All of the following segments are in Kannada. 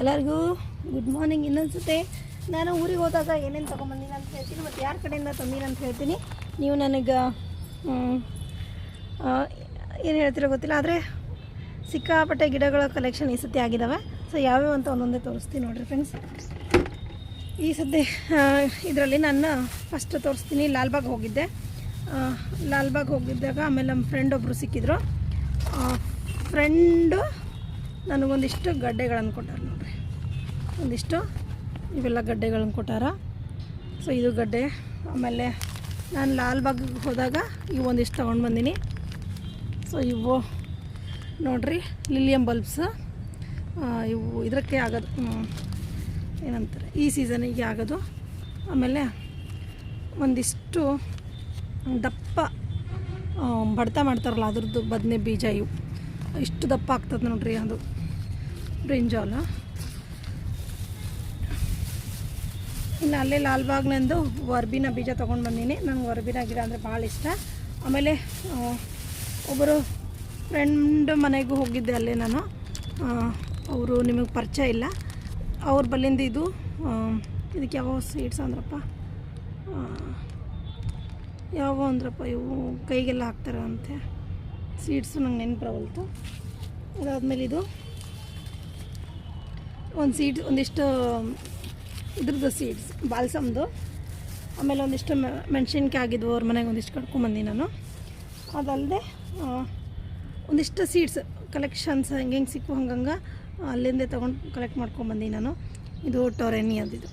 ಎಲ್ಲರಿಗೂ ಗುಡ್ ಮಾರ್ನಿಂಗ್ ಇನ್ನೊಂದ್ಸತೆ ನಾನು ಊರಿಗೆ ಹೋದಾಗ ಏನೇನು ತೊಗೊಂಬಂದಿನ ಅಂತ ಹೇಳ್ತೀನಿ, ಮತ್ತು ಯಾರ ಕಡೆಯಿಂದ ಅಂತ ಹೇಳ್ತೀನಿ. ನೀವು ನನಗೆ ಏನು ಹೇಳ್ತಿರೋ ಗೊತ್ತಿಲ್ಲ, ಆದರೆ ಸಿಕ್ಕಾಪಟ್ಟೆ ಗಿಡಗಳ ಕಲೆಕ್ಷನ್ ಈ ಸತಿ ಆಗಿದ್ದಾವೆ ಸೊ ಯಾವ್ಯಾವ ಅಂತ ಒಂದೊಂದೇ ತೋರಿಸ್ತೀನಿ ನೋಡಿರಿ ಫ್ರೆಂಡ್ಸ್ ಈ ಸದ್ಯ ಇದರಲ್ಲಿ ನಾನು ಫಸ್ಟ್ ತೋರಿಸ್ತೀನಿ, ಲಾಲ್ಬಾಗ್ ಹೋಗಿದ್ದೆ. ಲಾಲ್ಬಾಗ್ ಹೋಗಿದ್ದಾಗ ಆಮೇಲೆ ನಮ್ಮ ಫ್ರೆಂಡ್ ಒಬ್ಬರು ಸಿಕ್ಕಿದ್ರು. ಫ್ರೆಂಡು ನನಗೊಂದಿಷ್ಟು ಗಡ್ಡೆಗಳನ್ನು ಕೊಟ್ಟರು. ಒಂದಿಷ್ಟು ಇವೆಲ್ಲ ಗಡ್ಡೆಗಳನ್ನು ಕೊಟ್ಟಾರ. ಸೊ ಇದು ಗಡ್ಡೆ. ಆಮೇಲೆ ನಾನು ಲಾಲ್ಬಾಗಿಗೆ ಹೋದಾಗ ಇವು ಒಂದಿಷ್ಟು ತೊಗೊಂಡು ಬಂದೀನಿ. ಸೊ ಇವು ನೋಡ್ರಿ ಲಿಲಿಯಂ ಬಲ್ಬ್ಸ್ ಇವು ಇದಕ್ಕೆ ಆಗೋದು ಏನಂತಾರೆ, ಈ ಸೀಸನಿಗೆ ಆಗೋದು. ಆಮೇಲೆ ಒಂದಿಷ್ಟು ದಪ್ಪ ಬಡತ ಬಡ್ತ ಮಾಡ್ತಾರಲ್ಲ, ಅದ್ರದ್ದು ಬದನೆ ಬೀಜ ಇವು. ಇಷ್ಟು ದಪ್ಪ ಆಗ್ತದೆ ನೋಡ್ರಿ ಅದು. ಬ್ರಿಂಜಾಲ. ಇನ್ನು ಅಲ್ಲೇ ಲಾಲ್ಬಾಗ್ನಂದು ವರ್ಬಿನ ಬೀಜ ತೊಗೊಂಡು ಬಂದೀನಿ. ನಂಗೆ ವರ್ಬಿನ ಗಿಡ ಅಂದರೆ ಭಾಳ ಇಷ್ಟ. ಆಮೇಲೆ ಒಬ್ಬರು ಫ್ರೆಂಡ್ ಮನೆಗೂ ಹೋಗಿದ್ದೆ ಅಲ್ಲೇ ನಾನು. ಅವರು ನಿಮಗೆ ಪರಿಚಯ ಇಲ್ಲ. ಅವ್ರ ಬಲ್ಲಿಂದ ಇದು ಇದಕ್ಕೆ ಯಾವ ಸೀಡ್ಸ್ ಅಂದ್ರಪ್ಪ. ಯಾವ ಅಂದ್ರಪ್ಪ, ಇವು ಕೈಗೆಲ್ಲ ಹಾಕ್ತಾರೆ ಅಂತೆ ಸೀಡ್ಸು ನಂಗೆ ನೆನಪು ಅದಾದಮೇಲೆ ಇದು, ಒಂದು ಸೀಡ್ ಒಂದಿಷ್ಟು ಇದ್ರದ್ದು ಸೀಡ್ಸ್ ಬಾಲ್ಸಮ್ದು. ಆಮೇಲೆ ಒಂದಿಷ್ಟು ಮೆಣಸಿನ್ಕಾಯಿ ಆಗಿದ್ವು, ಅವ್ರ ಮನೆಗೆ ಒಂದಿಷ್ಟು ಕಟ್ಕೊಂಬಂದು ನಾನು. ಅದಲ್ಲದೆ ಒಂದಿಷ್ಟು ಸೀಡ್ಸ್ ಕಲೆಕ್ಷನ್ಸ್ ಹೆಂಗೆ ಹೆಂಗೆ ಸಿಕ್ಕು ಹಂಗಂಗೆ, ಅಲ್ಲಿಂದೇ ತೊಗೊಂಡು ಕಲೆಕ್ಟ್ ಮಾಡ್ಕೊಂಬಂದಿ ನಾನು. ಇದು ಟೊರೆನಿ ಅದಿದು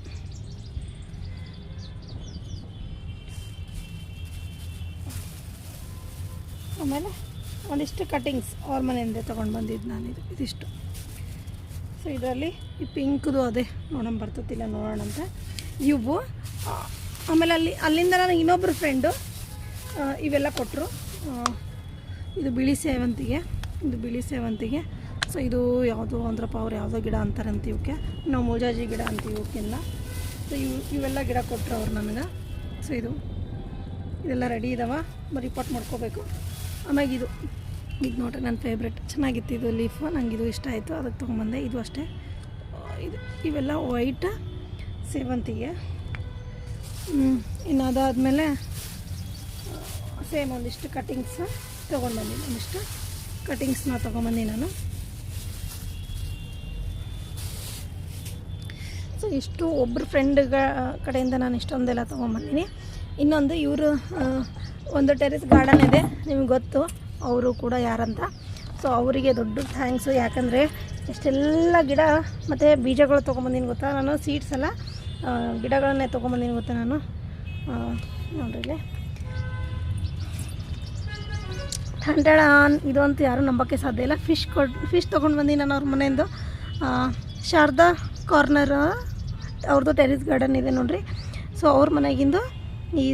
ಆಮೇಲೆ ಒಂದಿಷ್ಟು ಕಟಿಂಗ್ಸ್ ಅವ್ರ ಮನೆಯಿಂದ ತೊಗೊಂಡು ಬಂದಿದ್ದು ನಾನು ಇದು ಇದಿಷ್ಟು. ಸೊ ಇದರಲ್ಲಿ ಈ ಪಿಂಕ್ದು ಅದೇ ನೋಡೋಣ ಬರ್ತತಿಲ್ಲ ನೋಡೋಣ ಅಂತ. ಇವು ಆಮೇಲೆ ಅಲ್ಲಿ, ಅಲ್ಲಿಂದ ನನಗೆ ಇನ್ನೊಬ್ಬರು ಫ್ರೆಂಡು ಇವೆಲ್ಲ ಕೊಟ್ಟರು ಇದು ಬಿಳಿ ಸೇವಂತಿಗೆ, ಇದು ಬಿಳಿ ಸೇವಂತಿಗೆ. ಸೊ ಇದು ಯಾವುದು ಅಂದ್ರಪ್ಪ, ಅವ್ರು ಯಾವುದೋ ಗಿಡ ಅಂತಾರಂತ ಇವಕ್ಕೆ ನಾವು ಮೋಜಾಜಿ ಗಿಡ ಅಂತೀವಿ ಇವಕ್ಕೆಲ್ಲ ಸೊ ಇವು, ಇವೆಲ್ಲ ಗಿಡ ಕೊಟ್ಟರು ಅವ್ರು ನನಗೆ. ಸೊ ಇದು, ಇದೆಲ್ಲ ರೆಡಿ ಇದಾವ. ಬರೀ ಪಾಟ್ ಮಾಡ್ಕೋಬೇಕು. ಆಮ್ಯಾಗ ಇದು. ಇದು ನೋಡ್ರಿ ನನ್ನ ಫೇವ್ರೆಟ್ ಚೆನ್ನಾಗಿತ್ತು ಇದು ಲೀಫ್ ನಂಗೆ ಇದು ಇಷ್ಟ ಆಯಿತು. ಅದಕ್ಕೆ ತೊಗೊಂಬಂದೆ ಇದು ಅಷ್ಟೇ. ಇದು ಇವೆಲ್ಲ ವೈಟ್ ಸೇವಂತಿಗೆ. ಇನ್ನು ಅದಾದಮೇಲೆ ಸೇಮ್ ಒಂದಿಷ್ಟು ಕಟಿಂಗ್ಸ್ ತೊಗೊಂಡು ಒಂದಿಷ್ಟು ಕಟಿಂಗ್ಸ್ನ ತೊಗೊಂಬಂದಿ ನಾನು. ಸೊ ಇಷ್ಟು ಒಬ್ಬರು ಫ್ರೆಂಡ್ಗ ಕಡೆಯಿಂದ ನಾನು ಇಷ್ಟೊಂದೆಲ್ಲ ತೊಗೊಂಬಂದಿನಿ ಇನ್ನೊಂದು ಇವರು ಒಂದು ಟೆರೆಸ್ ಗಾರ್ಡನ್ ಇದೆ. ನಿಮ್ಗೆ ಗೊತ್ತು. ಅವರು ಕೂಡ ಯಾರಂತ. ಸೊ ಅವರಿಗೆ ದೊಡ್ಡ ಥ್ಯಾಂಕ್ಸು ಯಾಕಂದರೆ ಎಷ್ಟೆಲ್ಲ ಗಿಡ ಮತ್ತು ಬೀಜಗಳು ತೊಗೊಂಬಂದಿನಿ ಗೊತ್ತಾ? ನಾನು ಸೀಡ್ಸ್ ಎಲ್ಲ ಗಿಡಗಳನ್ನೇ ತೊಗೊಂಬಂದಿನಿ ಗೊತ್ತಾ ನಾನು? ನೋಡ್ರಿ ಆನ್ ಇದು ಅಂತ ಯಾರೂ ನಂಬೋಕ್ಕೆ ಸಾಧ್ಯ ಇಲ್ಲ. ಫಿಶ್ ಕೊಡ್ ಫಿಶ್ ತೊಗೊಂಡು ಬಂದು ನಾನು ಅವ್ರ ಮನೆಯಿಂದ. ಶಾರದಾ ಕಾರ್ನರ್ ಅವ್ರದ್ದು ಟೆರಿಸ್ ಗಾರ್ಡನ್ ಇದೆ ನೋಡಿರಿ. ಸೊ ಅವ್ರ ಮನೆಗಿಂದು ಈ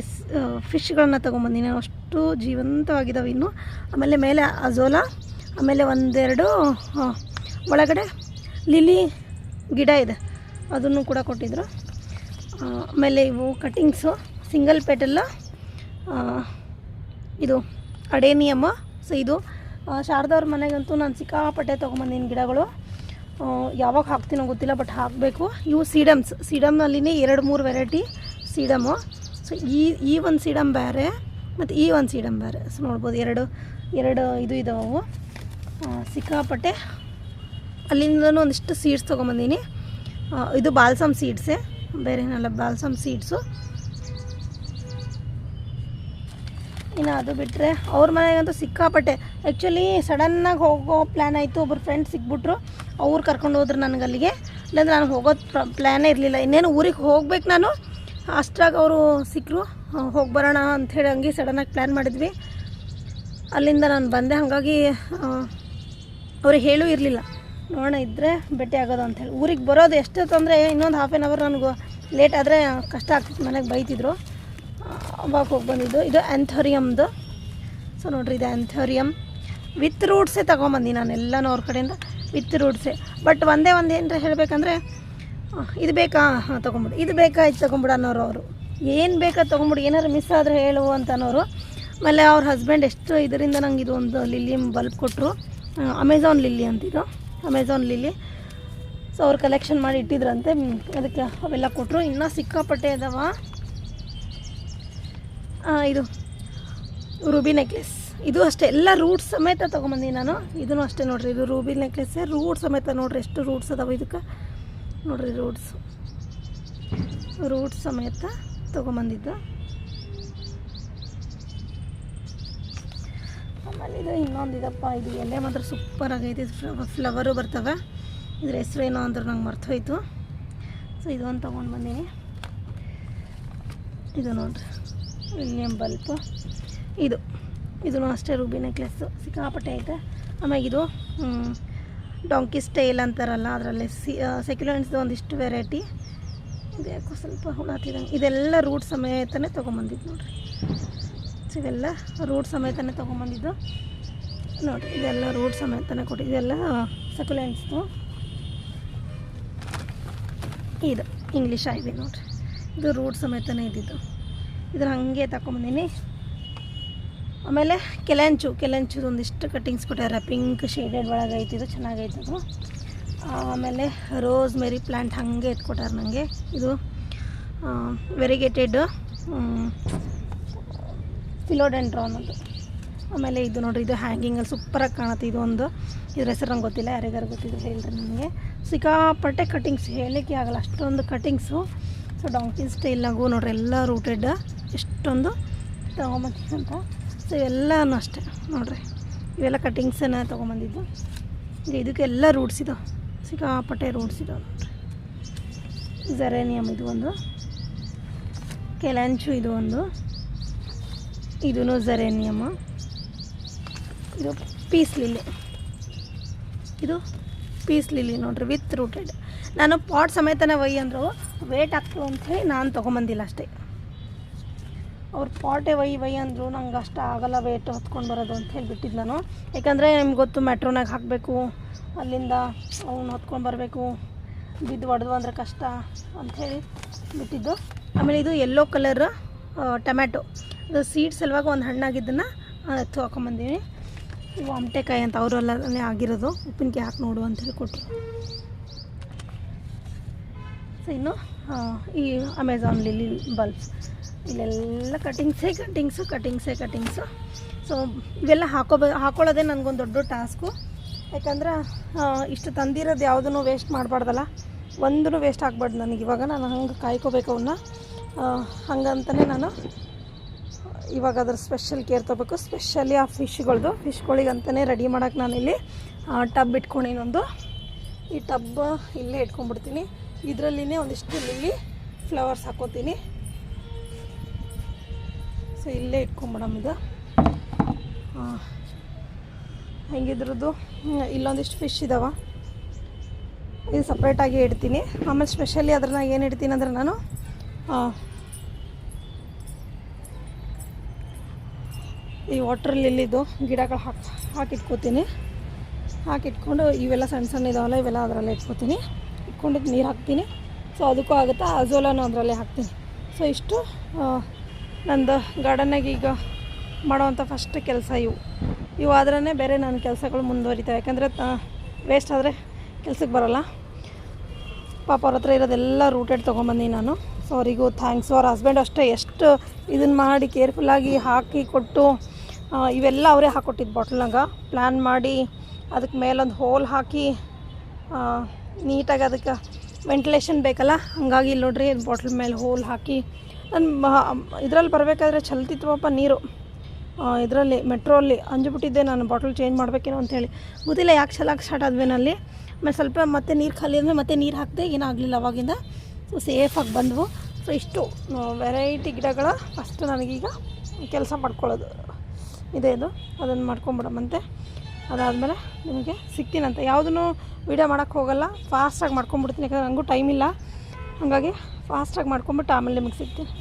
ಫಿಶ್ಗಳನ್ನ ತೊಗೊಂಬಂದಿನಿ. ಅಷ್ಟು ಜೀವಂತವಾಗಿದ್ದಾವೆ ಇನ್ನು. ಆಮೇಲೆ ಮೇಲೆ ಅಜೋಲಾ, ಆಮೇಲೆ ಒಂದೆರಡು ಒಳಗಡೆ ಲಿಲಿ ಗಿಡ ಇದೆ. ಅದನ್ನು ಕೂಡ ಕೊಟ್ಟಿದ್ದರು ಆಮೇಲೆ ಇವು ಕಟ್ಟಿಂಗ್ಸು ಸಿಂಗಲ್ ಪೆಟಲ್ಲ ಇದು ಅಡೇನಿಯಮ್ಮ ಸೊ, ಇದು ಶಾರದವ್ರ ಮನೆಗಂತೂ ನಾನು ಸಿಕ್ಕಾಪಟ್ಟೆ ತೊಗೊಂಬಂದಿನ ಗಿಡಗಳು. ಯಾವಾಗ ಹಾಕ್ತೀನೋ ಗೊತ್ತಿಲ್ಲ, ಬಟ್ ಹಾಕಬೇಕು. ಇವು ಸೀಡಮ್ಸ್. ಸೀಡಮ್ನಲ್ಲಿನೇ ಎರಡು, ಮೂರು ವೆರೈಟಿ ಸೀಡಮು. ಸೊ, ಈ ಈ ಒಂದು ಸೀಡಮ್ ಬೇರೆ. ಮತ್ತು ಈ ಒಂದು ಸೀಡಂಬರ್ ಬೇರೆ ಸೊ ನೋಡ್ಬೋದು ಎರಡು ಎರಡು ಇದು ಇದಾವೆ. ಸಿಕ್ಕಾಪಟ್ಟೆ ಅಲ್ಲಿಂದನೂ ಒಂದಿಷ್ಟು ಸೀಡ್ಸ್ ತೊಗೊಂಬಂದೀನಿ. ಇದು ಬಾಲ್ಸಮ್ ಸೀಡ್ಸೇ ಬೇರೆ ಏನಲ್ಲ ಬಾಲ್ಸಮ್ ಸೀಡ್ಸು ಇನ್ನು ಅದು ಬಿಟ್ಟರೆ ಅವ್ರ ಮನೆಗಂತೂ ಸಿಕ್ಕಾಪಟ್ಟೆ. ಆ್ಯಕ್ಚುಲಿ ಸಡನ್ನಾಗಿ ಹೋಗೋ ಪ್ಲ್ಯಾನ್ ಆಯಿತು. ಒಬ್ಬರು ಫ್ರೆಂಡ್ ಸಿಕ್ಬಿಟ್ರು. ಅವ್ರು ಕರ್ಕೊಂಡು ಹೋದ್ರು ನನಗೆ ಅಲ್ಲಿಗೆ. ಇಲ್ಲಾಂದ್ರೆ ನಾನು ಹೋಗೋದು ಪ್ಲ್ಯಾನೇ ಇರಲಿಲ್ಲ. ಇನ್ನೇನು ಊರಿಗೆ ಹೋಗ್ಬೇಕು ನಾನು. ಅಷ್ಟಾಗಿ ಅವರು ಸಿಕ್ಕರು ಹೋಗಿ ಬರೋಣ ಅಂಥೇಳಿ ಹಂಗೆ ಸಡನ್ನಾಗಿ ಪ್ಲ್ಯಾನ್ ಮಾಡಿದ್ವಿ. ಅಲ್ಲಿಂದ ನಾನು ಬಂದೆ. ಹಾಗಾಗಿ ಅವ್ರಿಗೆ ಹೇಳೂ ಇರಲಿಲ್ಲ. ನೋಡೋಣ ಇದ್ದರೆ ಭೇಟಿ ಆಗೋದು ಅಂಥೇಳಿ ಊರಿಗೆ ಬರೋದು ಎಷ್ಟು ತೊಂದರೆ ಇನ್ನೊಂದು ಹಾಫ್ ಆನ್ ಅವರ್ ನನಗೆ ಲೇಟ್ ಆದರೆ ಕಷ್ಟ ಆಗ್ತಿತ್ತು. ಮನೆಗೆ ಬೈತಿದ್ರು. ಅವಾಗ ಹೋಗಿ ಬಂದಿದ್ದು. ಇದು ಆ್ಯಂಥೋರಿಯಮ್ದು ಸೊ ನೋಡ್ರಿ, ಇದು ಆ್ಯಂಥೋರಿಯಮ್ ವಿತ್ ರೂಟ್ಸೇ ತೊಗೊಂಬಂದಿ ನಾನು ಎಲ್ಲನೂ ಅವ್ರ ಕಡೆಯಿಂದ. ವಿತ್ ರೂಟ್ಸೇ ಬಟ್ ಒಂದೇ ಒಂದು ಏನರ ಹೇಳಬೇಕಂದ್ರೆ ಇದು ಬೇಕಾ? ಹಾಂ, ತೊಗೊಂಬಿಡು. ಇದು ಬೇಕಾ? ಇದು ತೊಗೊಂಬಿಡು ಅನ್ನೋರು ಅವರು. ಏನು ಬೇಕಾ ತೊಗೊಂಬಿಡಿ, ಏನಾರು ಮಿಸ್ ಆದರೆ ಹೇಳು ಅಂತ ಅನ್ನೋರು ಆಮೇಲೆ ಅವ್ರ ಹಸ್ಬೆಂಡ್ ಎಷ್ಟು ಇದರಿಂದ ನಂಗೆ ಇದು ಒಂದು ಲಿಲ್ಲಿ ಬಲ್ಬ್ ಕೊಟ್ಟರು ಅಮೆಝಾನ್ ಲಿಲ್ಲಿ ಅಂತಿದ್ದು ಅಮೆಝಾನ್ ಲಿಲ್ಲಿ ಸೊ ಅವ್ರು ಕಲೆಕ್ಷನ್ ಮಾಡಿ ಇಟ್ಟಿದ್ರಂತೆ. ಅದಕ್ಕೆ ಅವೆಲ್ಲ ಕೊಟ್ಟರು ಇನ್ನೂ ಸಿಕ್ಕಾಪಟ್ಟೆ ಇದಾವ ಇದು ರೂಬಿ ನೆಕ್ಲೆಸ್ ಇದು ಅಷ್ಟೇ, ಎಲ್ಲ ರೂಟ್ ಸಮೇತ ತೊಗೊಂಬಂದಿನಿ ನಾನು. ಇದನ್ನು ಅಷ್ಟೇ ನೋಡಿರಿ, ಇದು ರೂಬಿ ನೆಕ್ಲೆಸ್ ರೂಟ್ ಸಮೇತ ನೋಡಿರಿ, ಎಷ್ಟು ರೂಟ್ಸ್ ಅದಾವ ಇದಕ್ಕೆ. ನೋಡಿರಿ ರೂಟ್ಸ್ ರೂಟ್ಸ್ ಸಮೇತ. ತೊಗೊಂಬಂದಿದ್ದು. ಆಮೇಲೆ ಇದು ಇನ್ನೊಂದು ಇದಪ್ಪ, ಇದು ಎಲೆ ಮಾತ್ರ ಸೂಪರ್ ಆಗೈತೆ. ಫ್ಲವರು ಬರ್ತವೆ. ಇದ್ರ ಹೆಸ್ರು ಏನೋ ಅಂದ್ರೆ ನಂಗೆ ಮರ್ತೋಯ್ತು. ಸೊ ಇದೊಂದು ತೊಗೊಂಡು ಬಂದೀನಿ ಇದು ನೋಡ್ರಿ ವಿಲಿಯಂ ಬಲ್ಪ್. ಇದು ಇದೂ ಅಷ್ಟೇ ರೂಬಿ ನೆಕ್ಲೆಸ್ಸು ಸಿಕ್ಕಾಪಟ್ಟೆ ಐತೆ. ಆಮೇಲೆ ಇದು ಡಾಂಕಿ ಸ್ಟೈಲ್ ಅಂತಾರಲ್ಲ, ಅದರಲ್ಲಿ ಸಿ ಸೆಕ್ಯುಲೆಂಟ್ಸ್ದು ಒಂದಿಷ್ಟು ವೆರೈಟಿ ಇದು. ಯಾಕೋ ಸ್ವಲ್ಪ ಹುಳ ಹತ್ತಿದಂಗೆ ಇದೆಲ್ಲ ರೂಟ್ ಸಮೇತನೇ ತೊಗೊಂಬಂದಿದ್ದು ನೋಡ್ರಿ. ಇವೆಲ್ಲ ರೂಟ್ ಸಮೇತನೇ ತೊಗೊಂಬಂದಿದ್ದು. ನೋಡಿರಿ, ಇದೆಲ್ಲ ರೂಟ್ ಸಮೇತನೇ ಕೊಟ್ಟು ಇದೆಲ್ಲ ಸಕ್ಯುಲೆನ್ಸ್ದು ಇದು ಇಂಗ್ಲೀಷ್ ಆಗಿದೆ ನೋಡಿರಿ. ಇದು ರೂಟ್ ಸಮೇತನೇ ಇದ್ದಿದ್ದು. ಇದ್ರ ಹಾಗೆ ತಗೊಂಬಂದೀನಿ. ಆಮೇಲೆ ಕೆಲೆಂಚು ಕೆಲೆಂಚುದು ಒಂದಿಷ್ಟು ಕಟ್ಟಿಂಗ್ಸ್ ಕೊಟ್ಟಾರ ಪಿಂಕ್ ಶೇಡೆಡ್ ಒಳಗೆ ಐತಿ ಚೆನ್ನಾಗೈತದು ಆಮೇಲೆ ರೋಸ್ ಮೆರಿ ಪ್ಲ್ಯಾಂಟ್ ಹಾಗೆ ಎತ್ಕೊಟ್ಟಾರೆ ನನಗೆ ಇದು ವೆರಿಗೇಟೆಡ್ ಫಿಲೋಡೆಂಡ್ರಾನ್ ಅದು ಆಮೇಲೆ ಇದು ನೋಡ್ರಿ, ಇದು ಹ್ಯಾಂಗಿಂಗಲ್ಲಿ ಸೂಪರಾಗಿ ಕಾಣುತ್ತೆ. ಇದು ಒಂದು, ಇದ್ರ ಹೆಸರು ನಂಗೆ ಗೊತ್ತಿಲ್ಲ, ಯಾರಿಗಾರು ಗೊತ್ತಿದ್ರು ಹೇಳ್ರಿ ನನಗೆ. ಸಿಕ್ಕಾಪಟ್ಟೆ ಕಟ್ಟಿಂಗ್ಸ್ ಹೇಳಲಿಕ್ಕೆ ಆಗಲ್ಲ. ಅಷ್ಟೊಂದು ಕಟ್ಟಿಂಗ್ಸು ಸೊ ಡಾಂಕಿನ್ ಸ್ಟೈಲ್ನಾಗೂ ನೋಡ್ರಿ, ಎಲ್ಲ ರೂಟೆಡ್ ಎಷ್ಟೊಂದು ತೊಗೊಂಬಂದಿದ್ದು ಅಂತ. ಸೊ, ಎಲ್ಲನೂ ಅಷ್ಟೆ ನೋಡಿರಿ. ಇವೆಲ್ಲ ಕಟಿಂಗ್ಸನ್ನು ತೊಗೊಂಬಂದಿದ್ದು. ಇದಕ್ಕೆಲ್ಲ ರೂಟ್ಸ್ ಇದಾವೆ ಸಿಕ್ಕಾಪಟ್ಟೆ ರೂಟ್ಸ್ ಇದಾವೆ ನೋಡ್ರಿ ಜರೇನಿಯಮ್ ಇದು ಒಂದು. ಕೆಲಂಚು ಇದು ಒಂದು. ಇದೂ ಜರೇನಿಯಮ್ ಇದು ಪೀಸ್ ಲಿಲ್ಲಿ ಇದು ಪೀಸ್ ಲಿಲ್ಲಿ ನೋಡ್ರಿ ವಿತ್ ರೂಟೆಡ್ ನಾನು ಪಾಟ್ ಸಮೇತನೇ ವೈ ಅಂದರು ವೇಟ್ ಆಗ್ತದೆ ಅಂಥೇಳಿ ನಾನು ತೊಗೊಂಬಂದಿಲ್ಲ ಅಷ್ಟೇ. ಅವ್ರು ಪಾಟೆ ವೈ ವೈ ಅಂದರು, ನಂಗೆ ಅಷ್ಟು ಆಗಲ್ಲ ವೇಟ್ ಹೊತ್ಕೊಂಡು ಬರೋದು ಅಂತ ಹೇಳಿ ಬಿಟ್ಟಿದ್ದು ನಾನು. ಯಾಕಂದರೆ ನಿಮ್ಗೆ ಗೊತ್ತು ಮೆಟ್ರೋನಾಗ ಹಾಕಬೇಕು, ಅಲ್ಲಿಂದ ಅವ್ನು ಹೊತ್ಕೊಂಡು ಬರಬೇಕು, ಬಿದ್ದು ಹೊಡೆದು ಅಂದ್ರೆ ಕಷ್ಟ ಅಂಥೇಳಿ ಬಿಟ್ಟಿದ್ದು. ಆಮೇಲೆ ಇದು ಯೆಲ್ಲೋ ಕಲರ್ ಟೊಮ್ಯಾಟೊ. ಅದು ಸೀಡ್ಸ್ ಸಲುವಾಗ ಒಂದು ಹಣ್ಣಾಗಿದ್ದನ್ನು ತೊಗೊಂಬಂದೀನಿ ಇವು ಅಮಟೆಕಾಯಿ ಅಂತ ಅಲ್ಲೇ ಆಗಿರೋದು. ಉಪ್ಪಿನಕಾಯಿ ಹಾಕಿ ನೋಡು ಅಂತ ಹೇಳಿ ಕೊಟ್ಟರು ಸೊ ಇನ್ನು ಈ ಅಮೆಝಾನ್ ಲಿಲ್ಲಿ ಬಲ್ಬ್ಸ್ ಇಲ್ಲೆಲ್ಲ ಕಟಿಂಗ್ಸೇ ಕಟ್ಟಿಂಗ್ಸು ಕಟಿಂಗ್ಸೇ ಕಟಿಂಗ್ಸು ಸೊ ಇವೆಲ್ಲ ಹಾಕೋಬ ಹಾಕೊಳ್ಳೋದೇ ನನಗೊಂದು ದೊಡ್ಡ ಟಾಸ್ಕು ಯಾಕಂದ್ರೆ ಇಷ್ಟು ತಂದಿರೋದು ಯಾವುದೂ ವೇಸ್ಟ್ ಮಾಡಬಾರ್ದಲ್ಲ. ಒಂದೂ ವೇಸ್ಟ್ ಆಗಬಾರ್ದು ನನಗೆ. ಇವಾಗ ನಾನು ಹಂಗೆ ಕಾಯ್ಕೋಬೇಕು ಅವನ್ನ ಹಂಗಂತಲೇ ನಾನು ಇವಾಗ ಅದ್ರ ಸ್ಪೆಷಲ್ ಕೇರ್ ತೊಗೋಬೇಕು. ಸ್ಪೆಷಲಿ ಆ ಫಿಶ್ಗಳ್ದು ಫಿಶ್ಗಳಿಗಂತಲೇ ರೆಡಿ ಮಾಡೋಕೆ ನಾನಿಲ್ಲಿ ಟಬ್ ಇಟ್ಕೊಂಡಿನ ಒಂದು. ಈ ಟಬ್ ಇಲ್ಲೇ ಇಟ್ಕೊಂಡ್ಬಿಡ್ತೀನಿ. ಇದರಲ್ಲಿನೇ ಒಂದಿಷ್ಟು ಲಿಲ್ಲಿ ಫ್ಲವರ್ಸ್ ಹಾಕೋತೀನಿ. ಸೊ ಇಲ್ಲೇ ಇಟ್ಕೊಂಬಿಡಮ್ ಇದು. ಆ, ಹೆಂಗಿದ್ರದ್ದು ಇಲ್ಲೊಂದಿಷ್ಟು ಫಿಶ್ ಇದಾವೆ. ಇದು ಸಪ್ರೇಟಾಗಿ ಇಡ್ತೀನಿ. ಆಮೇಲೆ ಸ್ಪೆಷಲಿ ಅದ್ರನ್ನ ಏನು ಇಡ್ತೀನಿ ಅಂದ್ರೆ ನಾನು ಈ ವಾಟರ್ ಲಿಲ್ಲಿದು ಗಿಡಗಳು ಹಾಕಿ ಹಾಕಿಟ್ಕೋತೀನಿ. ಹಾಕಿಟ್ಕೊಂಡು ಇವೆಲ್ಲ ಸಣ್ಣ ಸಣ್ಣ ಇದಾವಲ್ಲ ಇವೆಲ್ಲ ಅದರಲ್ಲೇ ಇಟ್ಕೋತೀನಿ. ಇಟ್ಕೊಂಡಿದ್ದು ನೀರು ಹಾಕ್ತೀನಿ. ಸೊ ಅದಕ್ಕೂ ಆಗುತ್ತಾ ಅಜೋಲನೂ ಅದರಲ್ಲೇ ಹಾಕ್ತೀನಿ. ಸೊ ಇಷ್ಟು ನಂದು ಗಾರ್ಡನ್ನಾಗ ಈಗ ಮಾಡೋವಂಥ ಫಸ್ಟ್ ಕೆಲಸ ಇವು. ಇವು ಆದ್ರೇ ಬೇರೆ ನನ್ನ ಕೆಲಸಗಳು ಮುಂದುವರಿತಾವೆ. ಯಾಕಂದರೆ ವೇಸ್ಟ್ ಆದರೆ ಕೆಲಸಕ್ಕೆ ಬರೋಲ್ಲ. ಪಾಪ ಅವ್ರ ಹತ್ರ ಇರೋದೆಲ್ಲ ರೂಟೆಡ್ ತೊಗೊಂಬಂದಿನಿ ನಾನು. ಸೊ ಅವರಿಗೂ ಥ್ಯಾಂಕ್ಸ್ ಅವ್ರ ಹಸ್ಬೆಂಡ್ ಅಷ್ಟೇ ಎಷ್ಟು ಇದನ್ನು ಮಾಡಿ ಕೇರ್ಫುಲ್ಲಾಗಿ ಹಾಕಿ ಕೊಟ್ಟು ಇವೆಲ್ಲ ಅವರೇ ಹಾಕ್ಕೊಟ್ಟಿದ್ದು ಬಾಟ್ಲ್ನಾಗ ಪ್ಲ್ಯಾನ್ ಮಾಡಿ ಅದಕ್ಕೆ ಮೇಲೊಂದು ಹೋಲ್ ಹಾಕಿ ನೀಟಾಗಿ ಅದಕ್ಕೆ ವೆಂಟಿಲೇಷನ್ ಬೇಕಲ್ಲ? ಹಂಗಾಗಿ ಇಲ್ಲಿ ನೋಡ್ರಿ ಬಾಟ್ಲ್ ಮೇಲೆ ಹೋಲ್ ಹಾಕಿ. ನಾನು ಇದರಲ್ಲಿ ಬರಬೇಕಾದ್ರೆ ಚಲ್ತಿತ್ವಪ್ಪ ನೀರು. ಇದರಲ್ಲಿ ಮೆಟ್ರೋಲ್ಲಿ ಅಂಜುಬಿಟ್ಟಿದ್ದೆ ನಾನು ಬಾಟಲ್ ಚೇಂಜ್ ಮಾಡಬೇಕೇನೋ ಅಂಥೇಳಿ ಗೊತ್ತಿಲ್ಲ ಯಾಕೆ ಚಲಾಕ್ ಸ್ಟಾರ್ಟ್ ಆದ್ವೇನಲ್ಲಿ ಆಮೇಲೆ ಸ್ವಲ್ಪ ಮತ್ತೆ ನೀರು ಖಾಲಿ ಆದಮೇಲೆ ಮತ್ತೆ ನೀರು ಹಾಕಿದೆ ಏನಾಗಲಿಲ್ಲ ಅವಾಗಿಂದ. ಸೊ ಸೇಫಾಗಿ ಬಂದವು. ಸೊ ಇಷ್ಟು ವೆರೈಟಿ ಗಿಡಗಳ ಫಸ್ಟ್ ನನಗೀಗ ಕೆಲಸ ಮಾಡ್ಕೊಳ್ಳೋದು. ಇದೆ ಇದು. ಅದನ್ನು ಮಾಡ್ಕೊಂಬಿಡಮಂತೆ ಅದಾದಮೇಲೆ ನಿಮಗೆ ಸಿಗ್ತೀನಂತೆ ಯಾವುದೂ ವೀಡಿಯೋ ಮಾಡೋಕ್ಕೆ ಹೋಗಲ್ಲ. ಫಾಸ್ಟಾಗಿ ಮಾಡ್ಕೊಂಬಿಡ್ತೀನಿ ಯಾಕಂದ್ರೆ ನನಗೂ ಟೈಮ್ ಇಲ್ಲ. ಹಾಗಾಗಿ ಫಾಸ್ಟಾಗಿ ಮಾಡ್ಕೊಂಬಿಟ್ಟು ಆಮೇಲೆ ನಿಮಗೆ ಸಿಗ್ತೀನಿ.